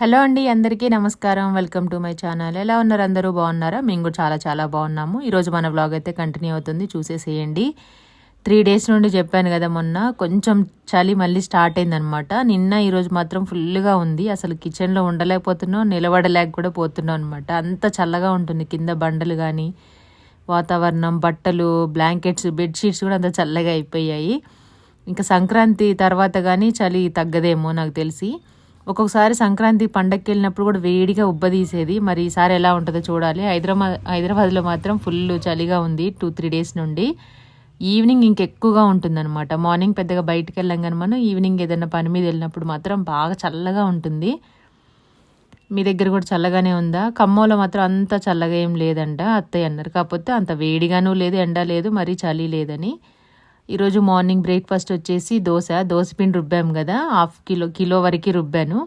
Hello అండి అందరికీ నమస్కారం. Welcome to my channel. ఎలా ఉన్నారు అందరూ? బాగున్నారా? మేము కూడా చాలా చాలా బాగున్నాము. ఈరోజు మన బ్లాగ్ అయితే కంటిన్యూ అవుతుంది. చూసేసేయండి. త్రీ డేస్ నుండి చెప్పాను కదా మొన్న. కొంచెం చలి మళ్ళీ స్టార్ట్ అయిందనమాట నిన్న ఈరోజు మాత్రం ఫుల్గా ఉంది. అసలు కిచెన్లో ఉండలేకపోతున్నాం నిలబడలేక కూడా పోతున్నాం అనమాట అంత చల్లగా ఉంటుంది. కింద బండలు కానీ వాతావరణం బట్టలు బ్లాంకెట్స్ బెడ్షీట్స్ కూడా అంత చల్లగా అయిపోయాయి. ఇంకా సంక్రాంతి తర్వాత కానీ చలి తగ్గదేమో నాకు తెలిసి. ఒక్కొక్కసారి సంక్రాంతి పండగకి వెళ్ళినప్పుడు కూడా వేడిగా ఉబ్బదీసేది. మరి ఈసారి ఎలా ఉంటుందో చూడాలి. హైదరాబాద్ హైదరాబాద్లో మాత్రం ఫుల్ చలిగా ఉంది టూ త్రీ డేస్ నుండి. ఈవినింగ్ ఇంకెక్కువగా ఉంటుందన్నమాట. మార్నింగ్ పెద్దగా బయటకు వెళ్ళాం కానీ మనం ఈవినింగ్ ఏదైనా పని మీద వెళ్ళినప్పుడు మాత్రం బాగా చల్లగా ఉంటుంది. మీ దగ్గర కూడా చల్లగానే ఉందా? ఖమ్మంలో మాత్రం అంత చల్లగా ఏం లేదంట అత్తయ్య అన్నారు. కాకపోతే అంత వేడిగానూ లేదు ఎండ లేదు మరీ చలి లేదని. ఈరోజు మార్నింగ్ బ్రేక్ఫాస్ట్ వచ్చేసి దోశ దోశ పిండి రుబ్బాము కదా హాఫ్ కిలో కిలో వరకు రుబ్బాను.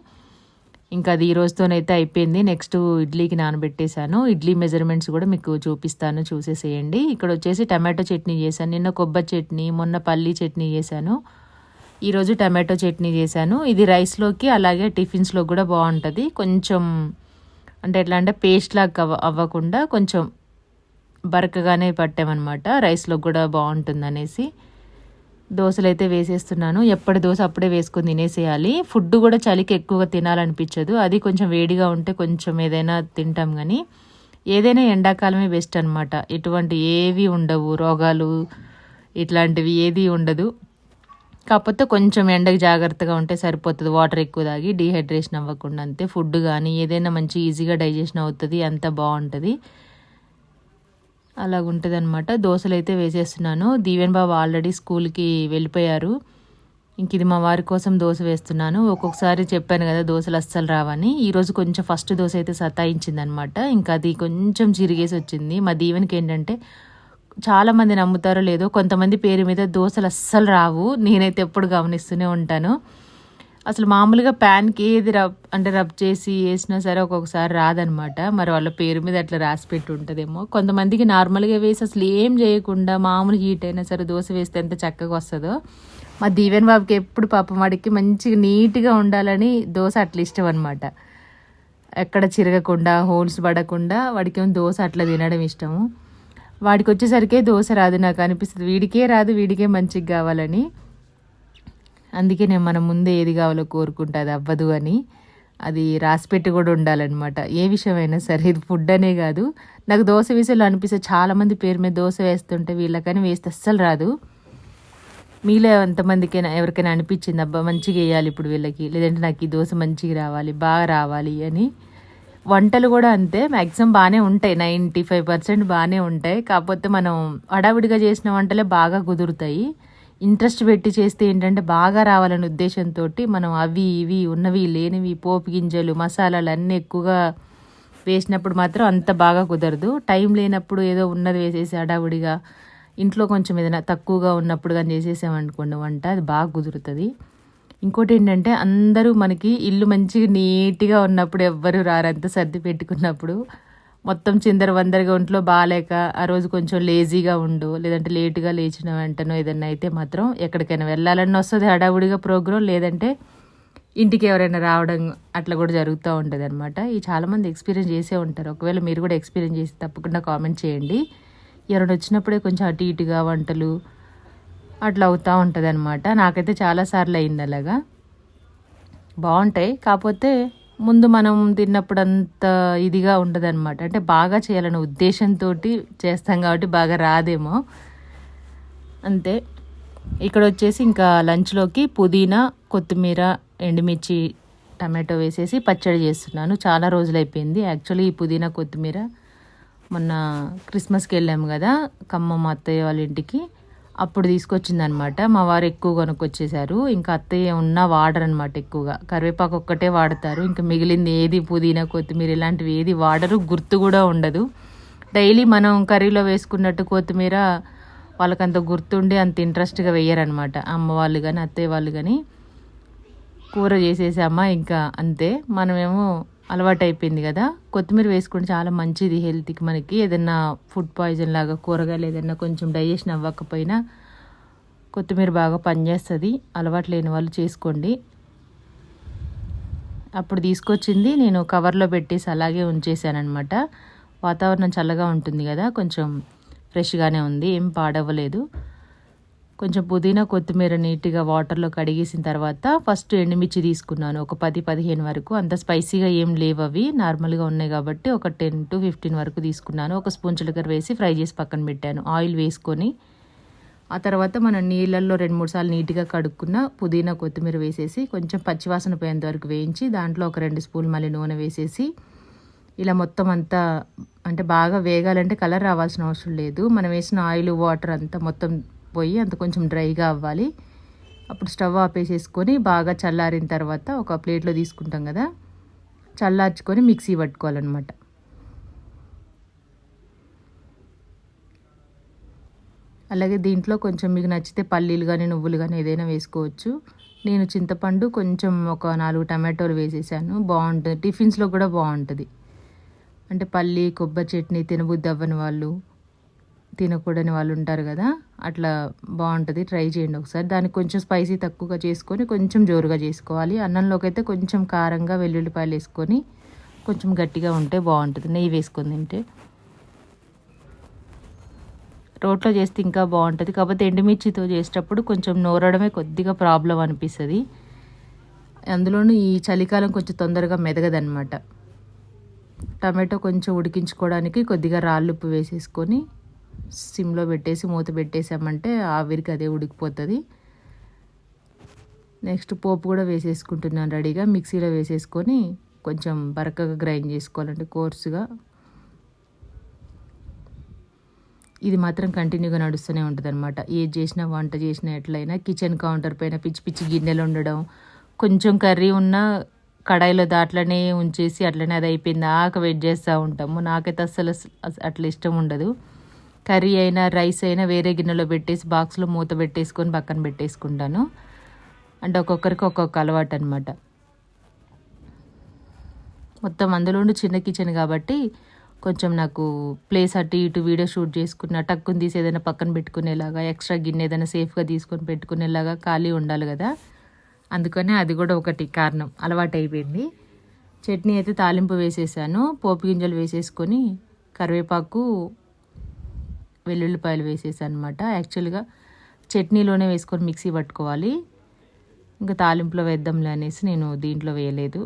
ఇంకా అది ఈ రోజుతోనైతే అయిపోయింది. నెక్స్ట్ ఇడ్లీకి నానబెట్టేశాను. ఇడ్లీ మెజర్మెంట్స్ కూడా మీకు చూపిస్తాను చూసేసేయండి. ఇక్కడ వచ్చేసి టమాటో చట్నీ చేశాను. నిన్న కొబ్బరి చట్నీ మొన్న పల్లీ చట్నీ చేశాను. ఈరోజు టమాటో చట్నీ చేశాను. ఇది రైస్లోకి అలాగే టిఫిన్స్లో కూడా బాగుంటుంది. కొంచెం అంటే ఎట్లా అంటే పేస్ట్ లాగా అవ్వకుండా కొంచెం బరకగానే పట్టామన్నమాట. రైస్లో కూడా బాగుంటుంది అనేసి దోశలు అయితే వేసేస్తున్నాను. ఎప్పటి దోశ అప్పుడే వేసుకొని తినేసేయాలి. ఫుడ్ కూడా చలికి ఎక్కువగా తినాలనిపించదు. అది కొంచెం వేడిగా ఉంటే కొంచెం ఏదైనా తింటాం కానీ ఏదైనా ఎండాకాలమే బెస్ట్ అనమాట ఎటువంటి ఏవి ఉండవు. రోగాలు ఇట్లాంటివి ఏది ఉండదు. కాకపోతే కొంచెం ఎండకి జాగ్రత్తగా ఉంటే సరిపోతుంది. వాటర్ ఎక్కువ తాగి డీహైడ్రేషన్ అవ్వకుండా అంతే. ఫుడ్ కానీ ఏదైనా మంచి ఈజీగా డైజెషన్ అవుతుంది. అంత బాగుంటుంది. అలాగుంటుంది అనమాట దోశలు అయితే వేసేస్తున్నాను. దీవెన్ బాబు ఆల్రెడీ స్కూల్కి వెళ్ళిపోయారు. ఇంక ఇది మా వారి కోసం దోశ వేస్తున్నాను. ఒక్కొక్కసారి చెప్పాను కదా దోశలు అస్సలు రావని. ఈరోజు కొంచెం ఫస్ట్ దోశ అయితే సతాయించింది అనమాట ఇంకా అది కొంచెం చిరిగేసి వచ్చింది మా దీవెనికి ఏంటంటే చాలామంది నమ్ముతారో లేదో కొంతమంది పేరు మీద దోశలు అస్సలు రావు. నేనైతే ఎప్పుడు గమనిస్తూనే ఉంటాను. అసలు మామూలుగా ప్యాన్కి ఏది రబ్ అంటే రబ్ చేసి వేసినా సరే ఒక్కొక్కసారి రాదనమాట మరి వాళ్ళ పేరు మీద అట్లా రాసి పెట్టి ఉంటుందేమో కొంతమందికి నార్మల్గా వేసి అసలు ఏం చేయకుండా మామూలు హీట్ అయినా సరే దోశ వేస్తే ఎంత చక్కగా వస్తుందో. మా దీవెన్ బాబుకి ఎప్పుడు పాపం వాడికి మంచిగా నీట్గా ఉండాలని దోశ అట్లా ఇష్టం అనమాట ఎక్కడ చిరగకుండా హోల్స్ పడకుండా వాడికి ఏమో దోశ అట్లా తినడం ఇష్టము. వాడికి వచ్చేసరికే దోశ రాదు నాకు అనిపిస్తుంది. వీడికే రాదు వీడికే మంచిగా కావాలని. అందుకే నేను మనం ముందే ఏది కావాలో కోరుకుంటే అది అవ్వదు అని అది రాసిపెట్టి కూడా ఉండాలన్నమాట. ఏ విషయమైనా సరే ఇది ఫుడ్ అనే కాదు. నాకు దోశ విషయంలో అనిపిస్తే చాలామంది పేరు మీద దోశ వేస్తుంటే వీళ్ళకని వేస్తే అస్సలు రాదు. మీలో ఎంతమందికైనా ఎవరికైనా అనిపించింది అబ్బా మంచిగా వేయాలి ఇప్పుడు వీళ్ళకి. లేదంటే నాకు ఈ దోశ మంచిగా రావాలి బాగా రావాలి అని. వంటలు కూడా అంతే. మ్యాక్సిమం బాగానే ఉంటాయి. నైంటీ ఫైవ్ పర్సెంట్ బాగానే ఉంటాయి. కాకపోతే మనం అడావిడిగా చేసిన వంటలే బాగా కుదురుతాయి. ఇంట్రెస్ట్ పెట్టి చేస్తే ఏంటంటే బాగా రావాలనే ఉద్దేశంతో మనం అవి ఇవి ఉన్నవి లేనివి పోపు గింజలు మసాలాలు అన్నీ ఎక్కువగా వేసినప్పుడు మాత్రం అంత బాగా కుదరదు. టైం లేనప్పుడు ఏదో ఉన్నది వేసేసి అడావుడిగా ఇంట్లో కొంచెం ఏదైనా తక్కువగా ఉన్నప్పుడు కానీ చేసేసామనుకోండి వంట అది బాగా కుదురుతుంది. ఇంకోటి ఏంటంటే అందరూ మనకి ఇల్లు మంచిగా నీట్గా ఉన్నప్పుడు ఎవ్వరు రారంత సర్ది పెట్టుకున్నప్పుడు మొత్తం చిందర వందరగా ఒంట్లో బాగాలేక ఆ రోజు కొంచెం లేజీగా ఉండు లేదంటే లేటుగా లేచిన వెంటనో ఏదన్నా అయితే మాత్రం ఎక్కడికైనా వెళ్ళాలని వస్తుంది హడావుడిగా ప్రోగ్రాం లేదంటే ఇంటికి ఎవరైనా రావడం అట్లా కూడా జరుగుతూ ఉంటుంది అనమాట ఈ చాలామంది ఎక్స్పీరియన్స్ చేసే ఉంటారు. ఒకవేళ మీరు కూడా ఎక్స్పీరియన్స్ చేసి తప్పకుండా కామెంట్ చేయండి. ఎవరైనా వచ్చినప్పుడే కొంచెం అటు ఇటుగా వంటలు అట్లా అవుతూ ఉంటుంది అనమాట నాకైతే చాలాసార్లు అయింది అలాగా. బాగుంటాయి. కాకపోతే ముందు మనం తిన్నప్పుడు అంత ఇదిగా ఉండదు అనమాట అంటే బాగా చేయాలనే ఉద్దేశంతో చేస్తాం కాబట్టి బాగా రాదేమో. అంతే. ఇక్కడ వచ్చేసి ఇంకా లంచ్లోకి పుదీనా కొత్తిమీర ఎండుమిర్చి టమాటో వేసేసి పచ్చడి చేస్తున్నాను. చాలా రోజులు అయిపోయింది యాక్చువల్లీ ఈ పుదీనా కొత్తిమీర మొన్న క్రిస్మస్కి వెళ్ళాము కదా ఖమ్మం అత్తయ్య వాళ్ళ ఇంటికి. అప్పుడు తీసుకొచ్చిందనమాట. మా వారు ఎక్కువ కొనుక్కొచ్చేసారు ఇంకా అత్తయ్య ఉన్న వాడరు అనమాట ఎక్కువగా. కరివేపాకు ఒక్కటే వాడతారు. ఇంకా మిగిలింది ఏది? పుదీనా కొత్తిమీర ఇలాంటివి ఏది వాడరు. గుర్తు కూడా ఉండదు. డైలీ మనం కర్రీలో వేసుకున్నట్టు కొత్తిమీర వాళ్ళకంత గుర్తుండి అంత ఇంట్రెస్ట్గా వేయరనమాట. అమ్మ వాళ్ళు కానీ అత్తయ్య వాళ్ళు కానీ కూర చేసేసామా? ఇంకా అంతే. మనమేమో అలవాటు అయిపోయింది కదా. కొత్తిమీర వేసుకుంటే చాలా మంచిది హెల్త్కి మనకి. ఏదైనా ఫుడ్ పాయిజన్ లాగా కూరగాయలు ఏదైనా కొంచెం డైజెషన్ అవ్వకపోయినా కొత్తిమీర బాగా పనిచేస్తుంది. అలవాటు లేని వాళ్ళు చేసుకోండి. అప్పుడు తీసుకొచ్చింది నేను కవర్లో పెట్టేసి అలాగే ఉంచేసానమాట వాతావరణం చల్లగా ఉంటుంది కదా కొంచెం ఫ్రెష్గానే ఉంది ఏం పాడవ్వలేదు. కొంచెం పుదీనా కొత్తిమీర నీట్గా వాటర్లో కడిగేసిన తర్వాత ఫస్ట్ ఎండుమిర్చి తీసుకున్నాను. ఒక పది పదిహేను వరకు. అంత స్పైసీగా ఏం లేవు అవి. నార్మల్గా ఉన్నాయి కాబట్టి ఒక టెన్ టు ఫిఫ్టీన్ వరకు తీసుకున్నాను. ఒక స్పూన్ చిలకర వేసి ఫ్రై చేసి పక్కన పెట్టాను. ఆయిల్ వేసుకొని ఆ తర్వాత మనం నీళ్ళల్లో రెండు మూడు సార్లు నీట్గా కడుక్కున్న పుదీనా కొత్తిమీర వేసేసి కొంచెం పచ్చివాసన పోయేంత వరకు వేయించి దాంట్లో ఒక రెండు స్పూన్లు మళ్ళీ నూనె వేసేసి ఇలా మొత్తం అంతా అంటే బాగా వేగాలంటే కలర్ రావాల్సిన అవసరం లేదు. మనం వేసిన ఆయిల్ వాటర్ అంతా మొత్తం పోయి అంత కొంచెం డ్రైగా అవ్వాలి. అప్పుడు స్టవ్ ఆపేసేసుకొని బాగా చల్లారిన తర్వాత ఒక ప్లేట్లో తీసుకుంటాం కదా చల్లార్చుకొని మిక్సీ పట్టుకోవాలన్నమాట. అలాగే దీంట్లో కొంచెం మీకు నచ్చితే పల్లీలు కానీ నువ్వులు కానీ ఏదైనా వేసుకోవచ్చు. నేను చింతపండు కొంచెం ఒక నాలుగు టమాటోలు వేసేసాను. బాగుంటుంది. టిఫిన్స్లో కూడా బాగుంటుంది. అంటే పల్లి కొబ్బరి చట్నీ తినబుద్ధి అవ్వని వాళ్ళు తినకూడని వాళ్ళు ఉంటారు కదా అట్లా బాగుంటుంది. ట్రై చేయండి ఒకసారి. దానికి కొంచెం స్పైసీ తక్కువగా చేసుకొని కొంచెం జోరుగా చేసుకోవాలి. అన్నంలోకి అయితే కొంచెం కారంగా వెల్లుల్లిపాయలు వేసుకొని కొంచెం గట్టిగా ఉంటే బాగుంటుంది. నెయ్యి వేసుకొని తింటే. రోట్లో చేస్తే ఇంకా బాగుంటుంది. కాకపోతే ఎండుమిర్చితో చేసేటప్పుడు కొంచెం నోరడమే కొద్దిగా ప్రాబ్లం అనిపిస్తుంది. అందులోనూ ఈ చలికాలం కొంచెం తొందరగా మెదగదనమాట టమాటో కొంచెం ఉడికించుకోవడానికి కొద్దిగా రాళ్ళుప్పు వేసేసుకొని సిమ్లో పెట్టేసి మూత పెట్టేసామంటే ఆవిరికి అదే ఉడికిపోతుంది. నెక్స్ట్ పోపు కూడా వేసేసుకుంటున్నాను రెడీగా. మిక్సీలో వేసేసుకొని కొంచెం బరకగా గ్రైండ్ చేసుకోవాలంటే కోర్సుగా. ఇది మాత్రం కంటిన్యూగా నడుస్తూనే ఉంటుంది అనమాట ఏది చేసినా వంట చేసినా ఎట్లయినా కిచెన్ కౌంటర్ పైన పిచ్చి పిచ్చి గిన్నెలు ఉండడం కొంచెం కర్రీ ఉన్న కడాయిలో దాట్లనే ఉంచేసి అట్లనే అది అయిపోయింది. ఆక వెయిట్ చేస్తూ ఉంటాము. నాకైతే అస్సలు అట్లా ఇష్టం ఉండదు. కర్రీ అయినా రైస్ అయినా వేరే గిన్నెలో పెట్టేసి బాక్స్లో మూత పెట్టేసుకొని పక్కన పెట్టేసుకుంటాను. అంటే ఒక్కొక్కరికి ఒక్కొక్క అలవాటు అనమాట మొత్తం అందులోనూ చిన్న కిచెన్ కాబట్టి కొంచెం నాకు ప్లేస్ అటు ఇటు వీడియో షూట్ చేసుకున్న టక్కుని తీసి ఏదైనా పక్కన పెట్టుకునేలాగా ఎక్స్ట్రా గిన్నె ఏదైనా సేఫ్గా తీసుకొని పెట్టుకునేలాగా ఖాళీ ఉండాలి కదా. అందుకనే అది కూడా ఒకటి కారణం. అలవాటు అయిపోయింది. చట్నీ అయితే తాలింపు వేసేసాను. పోపు గింజలు వేసేసుకొని కరివేపాకు వెల్లుల్లిపాయలు వేసేసాను అనమాట యాక్చువల్గా చట్నీలోనే వేసుకొని మిక్సీ పట్టుకోవాలి. ఇంకా తాలింపులో వేద్దాంలే అనేసి నేను దీంట్లో వేయలేదు.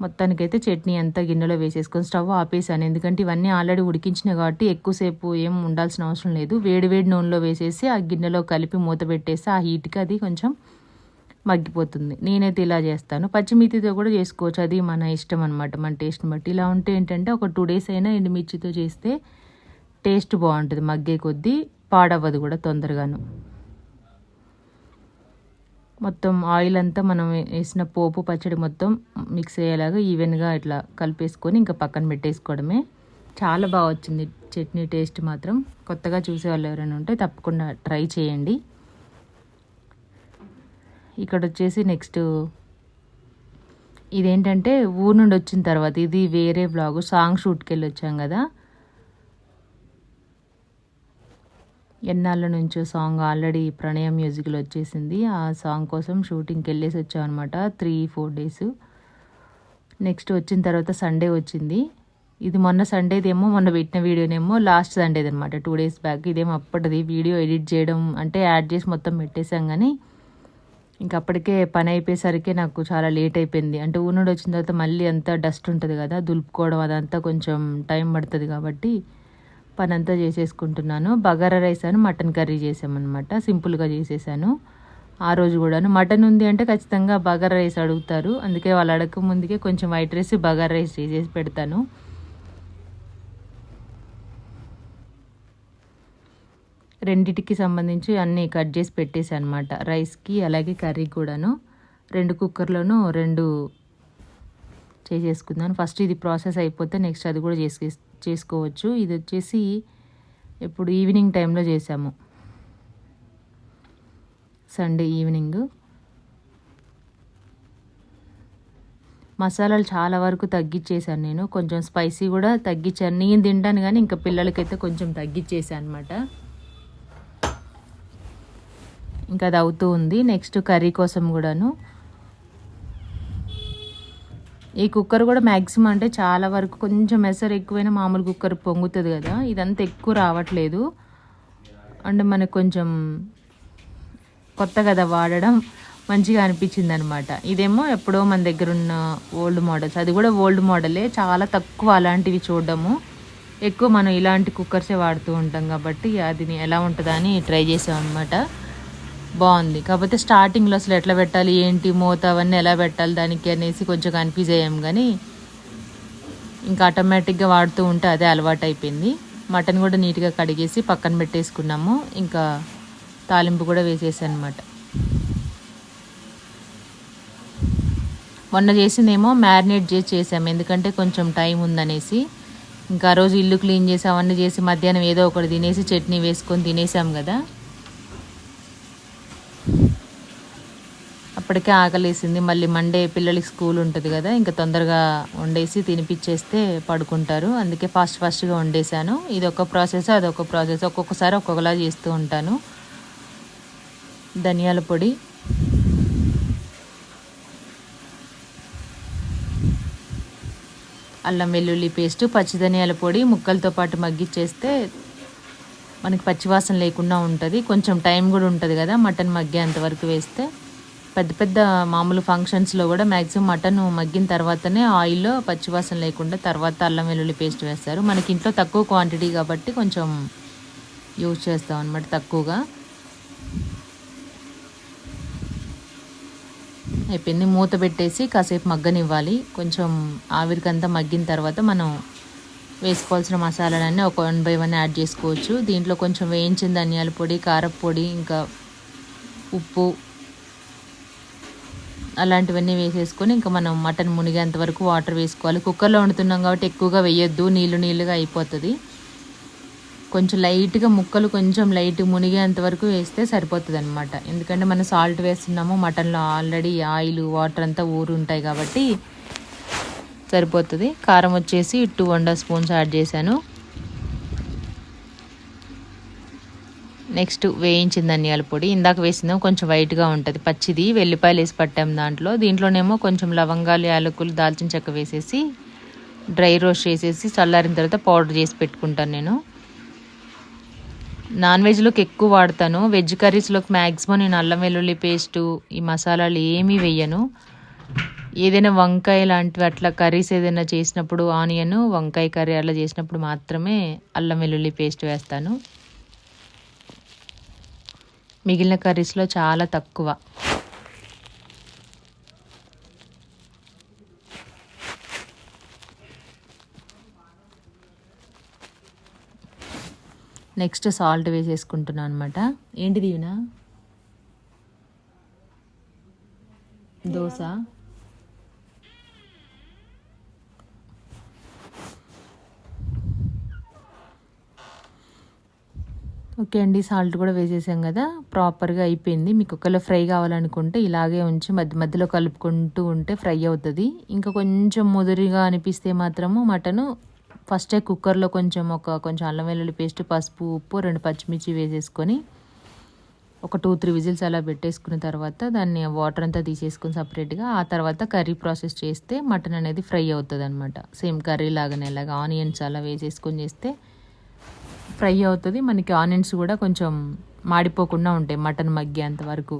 మొత్తానికైతే చట్నీ అంతా గిన్నెలో వేసేసుకొని స్టవ్ ఆపేసాను. ఎందుకంటే ఇవన్నీ ఆల్రెడీ ఉడికించినాయి కాబట్టి ఎక్కువసేపు ఏం ఉండాల్సిన అవసరం లేదు. వేడి వేడి నూనెలో వేసేసి ఆ గిన్నెలో కలిపి మూత పెట్టేసి ఆ హీట్కి అది కొంచెం మగ్గిపోతుంది. నేనైతే ఇలా చేస్తాను. పచ్చిమిర్చితో కూడా చేసుకోవచ్చు. అది మన ఇష్టం అనమాట మన టేస్ట్ని బట్టి. ఇలా ఉంటే ఏంటంటే ఒక టూ డేస్ అయినా ఎండుమిర్చితో చేస్తే టేస్ట్ బాగుంటుంది. మగ్గే కొద్దీ పాడవ్వదు కూడా తొందరగాను. మొత్తం ఆయిల్ అంతా మనం వేసిన పోపు పచ్చడి మొత్తం మిక్స్ అయ్యేలాగా ఈవెన్గా ఇట్లా కలిపేసుకొని ఇంకా పక్కన పెట్టేసుకోవడమే. చాలా బాగా వచ్చింది చట్నీ టేస్ట్ మాత్రం. కొత్తగా చూసే వాళ్ళు ఎవరైనా ఉంటే తప్పకుండా ట్రై చేయండి. ఇక్కడ వచ్చేసి నెక్స్ట్ ఇదేంటంటే ఊరు నుండి వచ్చిన తర్వాత ఇది వేరే బ్లాగు సాంగ్ షూట్కి వెళ్ళి వచ్చాం కదా. ఎన్నాళ్ళ నుంచో సాంగ్ ఆల్రెడీ ప్రణయం మ్యూజిక్లో వచ్చేసింది. ఆ సాంగ్ కోసం షూటింగ్కి వెళ్ళేసి వచ్చామన్నమాట. Three four days. నెక్స్ట్ వచ్చిన తర్వాత సండే వచ్చింది. ఇది మొన్న సండేదేమో మొన్న పెట్టిన వీడియోనేమో లాస్ట్ సండేది అనమాట టూ డేస్ బ్యాక్. ఇదేమో అప్పటిది వీడియో ఎడిట్ చేయడం అంటే యాడ్ చేసి మొత్తం పెట్టేశాం కానీ ఇంకా అప్పటికే పని అయిపోయేసరికి నాకు చాలా లేట్ అయిపోయింది. అంటే ఊనుడు వచ్చిన తర్వాత మళ్ళీ అంతా డస్ట్ ఉంటుంది కదా దులుపుకోవడం అదంతా కొంచెం టైం పడుతుంది కాబట్టి పని అంతా చేసేసుకుంటున్నాను. బగారా రైస్ అని మటన్ కర్రీ చేసామన్నమాట. సింపుల్గా చేసేసాను. ఆ రోజు కూడాను మటన్ ఉంది అంటే ఖచ్చితంగా బగారా రైస్ అడుగుతారు. అందుకే వాళ్ళు అడగక ముందుకే కొంచెం వైట్ రైస్ బగారా రైస్ చేసేసి పెడతాను. రెండిటికి సంబంధించి అన్నీ కట్ చేసి పెట్టేసి అనమాట రైస్కి అలాగే కర్రీ కూడాను. రెండు కుక్కర్లోనూ రెండు చేసేసుకుందాను ఫస్ట్ ఇది ప్రాసెస్ అయిపోతే నెక్స్ట్ అది కూడా చేసే చేసుకోవచ్చు. ఇది వచ్చేసి ఇప్పుడు ఈవినింగ్ టైంలో చేసాము సండే ఈవినింగ్. మసాలాలు చాలా వరకు తగ్గించేసాను నేను. కొంచెం స్పైసీ కూడా తగ్గించాను నేను తింటాను కానీ ఇంకా పిల్లలకైతే కొంచెం తగ్గించేసాను అనమాట ఇంకా అది అవుతూ ఉంది. నెక్స్ట్ కర్రీ కోసం కూడాను ఈ కుక్కర్ కూడా మ్యాక్సిమం అంటే చాలా వరకు కొంచెం ఎసరు ఎక్కువైనా మామూలు కుక్కర్ పొంగుతుంది కదా. ఇదంతా ఎక్కువ రావట్లేదు. అండ్ మనకు కొంచెం కొత్త కదా వాడడం మంచిగా అనిపించింది అనమాట ఇదేమో ఎప్పుడో మన దగ్గర ఉన్న ఓల్డ్ మోడల్స్ అది కూడా ఓల్డ్ మోడలే చాలా తక్కువ అలాంటివి చూడడము ఎక్కువ మనం ఇలాంటి కుక్కర్సే వాడుతూ ఉంటాం కాబట్టి అది ఎలా ఉంటుందని ట్రై చేసాం అనమాట బాగుంది. కాకపోతే స్టార్టింగ్లో అసలు ఎట్లా పెట్టాలి ఏంటి మూత అవన్నీ ఎలా పెట్టాలి దానికి అనేసి కొంచెం కన్ఫ్యూజ్ అయ్యాం కానీ ఇంకా ఆటోమేటిక్గా వాడుతూ ఉంటే అదే అలవాటు అయిపోయింది. మటన్ కూడా నీట్గా కడిగేసి పక్కన పెట్టేసుకున్నాము. ఇంకా తాలింపు కూడా వేసేసాను అనమాట మొన్న చేసిందేమో మ్యారినేట్ చేసి చేసాము. ఎందుకంటే కొంచెం టైం ఉందనేసి ఇంకా ఆ రోజు ఇల్లు క్లీన్ చేసి అవన్నీ చేసి మధ్యాహ్నం ఏదో ఒకటి తినేసి చట్నీ వేసుకొని తినేసాం కదా. అప్పటికే ఆకలేసింది. మళ్ళీ మండే పిల్లలకి స్కూల్ ఉంటుంది కదా ఇంకా తొందరగా వండేసి తినిపించేస్తే పడుకుంటారు. అందుకే ఫాస్ట్ ఫాస్ట్గా వండేసాను ఇది ఒక ప్రాసెస్ అదొక ప్రాసెస్. ఒక్కొక్కసారి ఒక్కొక్కలా చేస్తూ ఉంటాను. ధనియాల పొడి. అల్లం వెల్లుల్లి పేస్ట్ పచ్చి ధనియాల పొడి ముక్కలతో పాటు మగ్గిచ్చేస్తే మనకి పచ్చివాసన లేకుండా ఉంటుంది. కొంచెం టైం కూడా ఉంటుంది కదా మటన్ మగ్గేంత వరకు వేస్తే. పెద్ద పెద్ద మామూలు ఫంక్షన్స్లో కూడా మ్యాక్సిమం మటన్ మగ్గిన తర్వాతనే ఆయిల్లో పచ్చివాసన లేకుండా తర్వాత అల్లం వెల్లుల్లి పేస్ట్ వేస్తారు. మనకి ఇంట్లో తక్కువ క్వాంటిటీ కాబట్టి కొంచెం యూజ్ చేస్తాం అనమాట తక్కువగా. అయిపోయింది. మూత పెట్టేసి కాసేపు మగ్గనివ్వాలి. కొంచెం ఆవిరికంతా మగ్గిన తర్వాత మనం వేసుకోవాల్సిన మసాలాలన్నీ ఒక వన్ బై వన్ యాడ్ చేసుకోవచ్చు. దీంట్లో కొంచెం వేయించిన ధనియాల పొడి కారపొడి ఇంకా ఉప్పు అలాంటివన్నీ వేసేసుకొని ఇంకా మనం మటన్ మునిగేంత వరకు వాటర్ వేసుకోవాలి. కుక్కర్లో వండుతున్నాం కాబట్టి ఎక్కువగా వేయొద్దు. నీళ్ళు నీళ్ళుగా అయిపోతుంది. కొంచెం లైట్గా ముక్కలు కొంచెం లైట్ మునిగేంత వరకు వేస్తే సరిపోతుంది అనమాట ఎందుకంటే మనం సాల్ట్ వేస్తున్నాము మటన్లో ఆల్రెడీ ఆయిల్ వాటర్ అంతా ఊరు ఉంటాయి కాబట్టి సరిపోతుంది. కారం వచ్చేసి టూ అండ్ స్పూన్స్ యాడ్ చేశాను. నెక్స్ట్ వేయించిన ధనియాల పొడి. ఇందాక వేసిందేమో కొంచెం వైట్గా ఉంటుంది. పచ్చిది వెల్లిపాయలు వేసి పట్టాం దాంట్లో. దీంట్లోనేమో కొంచెం లవంగాలు యాలకులు దాల్చిన చెక్క వేసేసి డ్రై రోస్ట్ చేసేసి చల్లారిన తర్వాత పౌడర్ చేసి పెట్టుకుంటాను నేను. నాన్ వెజ్లోకి ఎక్కువ వాడతాను. వెజ్ కర్రీస్లోకి మ్యాక్సిమం నేను అల్లం వెల్లుల్లి పేస్టు ఈ మసాలాలు ఏమీ వేయను. ఏదైనా వంకాయ లాంటివి అట్లా కర్రీస్ ఏదైనా చేసినప్పుడు ఆనియన్ వంకాయ కర్రీ అలా చేసినప్పుడు మాత్రమే అల్లం వెల్లుల్లి పేస్ట్ వేస్తాను. మిగిలిన కర్రీస్లో చాలా తక్కువ. నెక్స్ట్ సాల్ట్ వేసేసుకుంటున్నాను అనమాట ఏంటిది ఇవినా దోశ. ఓకే అండి సాల్ట్ కూడా వేసేసాం కదా. ప్రాపర్గా అయిపోయింది. మీకు ఒకవేళ ఫ్రై కావాలనుకుంటే ఇలాగే ఉంచి మధ్య మధ్యలో కలుపుకుంటూ ఉంటే ఫ్రై అవుతుంది. ఇంకా కొంచెం ముదురుగా అనిపిస్తే మాత్రము మటను ఫస్టే కుక్కర్లో కొంచెం ఒక కొంచెం అల్లం వెల్లుల్లి పేస్ట్ పసుపు ఉప్పు రెండు పచ్చిమిర్చి వేసేసుకొని ఒక టూ త్రీ విజిల్స్ అలా పెట్టేసుకున్న తర్వాత దాన్ని వాటర్ అంతా తీసేసుకుని సపరేట్గా ఆ తర్వాత కర్రీ ప్రాసెస్ చేస్తే మటన్ అనేది ఫ్రై అవుతుంది అనమాట సేమ్ కర్రీ లాగానే ఇలాగ ఆనియన్స్ అలా వేసేసుకొని చేస్తే ఫ్రై అవుతుంది. మనకి ఆనియన్స్ కూడా కొంచెం మాడిపోకుండా ఉంటాయి. మటన్ మగ్గేంత వరకు.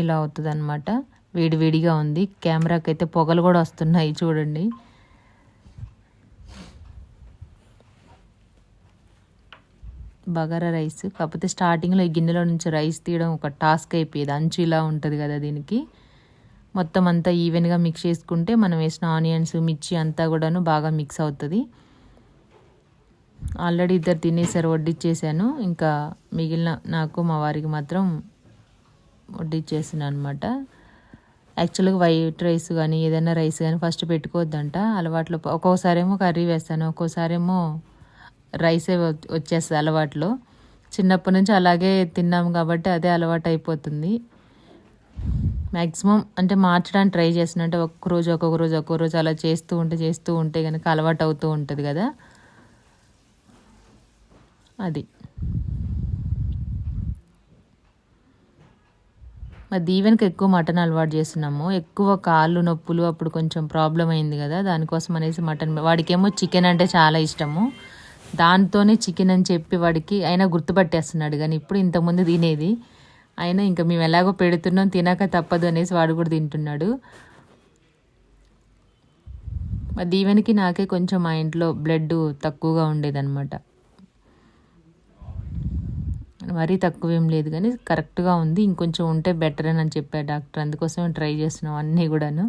ఇలా అవుతుంది అనమాట వేడివేడిగా ఉంది. కెమెరాకి అయితే పొగలు కూడా వస్తున్నాయి చూడండి. బగారా రైస్. కాకపోతే స్టార్టింగ్లో ఈ గిన్నెలో నుంచి రైస్ తీయడం ఒక టాస్క్ అయిపోయేది. అంచు ఇలా ఉంటుంది కదా దీనికి. మొత్తం అంతా ఈవెన్గా మిక్స్ చేసుకుంటే మనం వేసిన ఆనియన్స్ మిర్చి అంతా కూడాను బాగా మిక్స్ అవుతుంది. ఆల్రెడీ ఇద్దరు తినేసారు వడ్డిచ్చేసాను. ఇంకా మిగిలిన నాకు మా వారికి మాత్రం వడ్డిచ్చేసాను అనమాట యాక్చువల్గా వైట్ రైస్ కానీ ఏదైనా రైస్ కానీ ఫస్ట్ పెట్టుకోవద్దంట. అలవాట్లో ఒక్కోసారేమో కర్రీ వేస్తాను ఒక్కోసారేమో రైసే వచ్చేస్తుంది అలవాట్లో. చిన్నప్పటి నుంచి అలాగే తిన్నాము కాబట్టి అదే అలవాటు అయిపోతుంది మ్యాక్సిమం అంటే మార్చడానికి ట్రై చేస్తున్నా. అంటే ఒక్కరోజు ఒక్కొక్క రోజు ఒక్కొక్క రోజు అలా చేస్తూ ఉంటే చేస్తూ ఉంటే కనుక అలవాటు అవుతూ ఉంటుంది కదా. అది. మా దీవెనకి ఎక్కువ మటన్ అలవాటు చేస్తున్నాము. ఎక్కువ కాళ్ళు నొప్పులు అప్పుడు కొంచెం ప్రాబ్లం అయింది కదా. దానికోసం అనేసి మటన్ వాడికేమో చికెన్ అంటే చాలా ఇష్టము. దాంతోనే చికెన్ అని చెప్పి వాడికి అయినా గుర్తుపట్టేస్తున్నాడు. కానీ ఇప్పుడు ఇంతకుముందు తినేది అయినా ఇంకా మేము ఎలాగో పెడుతున్నాం తినక తప్పదు అనేసి వాడు కూడా తింటున్నాడు. మా దీవెనికి నాకే కొంచెం మా ఇంట్లో బ్లడ్ తక్కువగా ఉండేదన్నమాట. మరీ తక్కువ ఏం లేదు కానీ కరెక్ట్గా ఉంది ఇంకొంచెం ఉంటే బెటర్ అని చెప్పారు డాక్టర్. అందుకోసం ట్రై చేస్తున్నాం అన్నీ కూడాను.